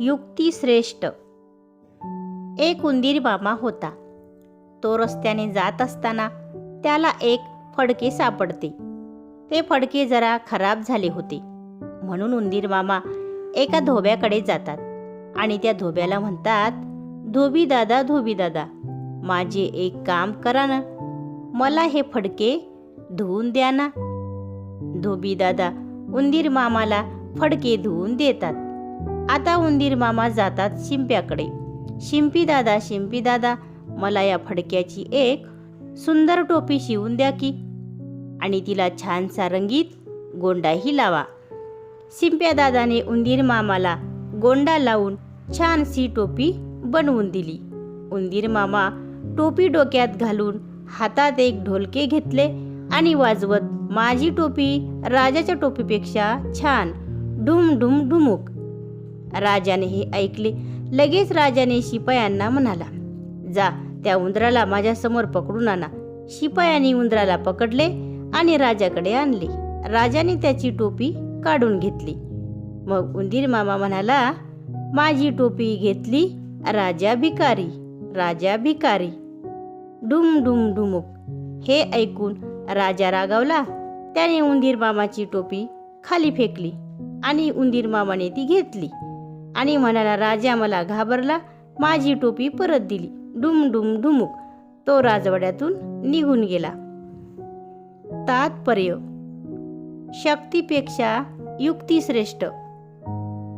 युक्तिश्रेष्ठ एक उंदीर मामा होता. तो रस्त्याने जात असताना त्याला एक फडके सापडते. ते फडके जरा खराब झाले होते. म्हणून उंदीर मामा एका धोब्याकडे जातात आणि त्या धोब्याला म्हणतात धोबी दादा धोबी दादा माझे एक काम करा ना. मला हे फडके धुवून द्या ना. धोबी दादा उंदीर मामाला फडके धुवून देतात. आता उंदीर मामा जातात शिंप्याकडे. शिंपी दादा शिंपी दादा मला या फडक्याची एक सुंदर टोपी शिवून द्या की आणि तिला छानसा रंगीत गोंडाही लावा. शिंप्या दादाने उंदीर मामाला गोंडा लावून छानशी टोपी बनवून दिली. उंदीर मामा टोपी डोक्यात घालून हातात एक ढोलके घेतले आणि वाजवत माझी टोपी राजाच्या टोपीपेक्षा छान. डुम ढुम डुमुक राजाने हे ऐकले. लगेच राजाने शिपायांना म्हणाला जा त्या उंदराला माझ्यासमोर पकडून आणा. शिपायांनी उंदराला पकडले आणि राजाकडे आणले. राजाने त्याची टोपी काढून घेतली. मग उंदीर मामा म्हणाला माझी टोपी घेतली राजा भिकारी राजा भिकारी. डुम डुम डुमुक. हे ऐकून राजा रागावला. त्याने उंदीर मामाची टोपी खाली फेकली आणि उंदीर मामाने ती घेतली. आणि म्हणाला राजा मला घाबरला माझी टोपी परत दिली. डुम डुम डुमुक. तो राजवाड्यातून निघून गेला. तात्पर्य. शक्तीपेक्षा युक्ती श्रेष्ठ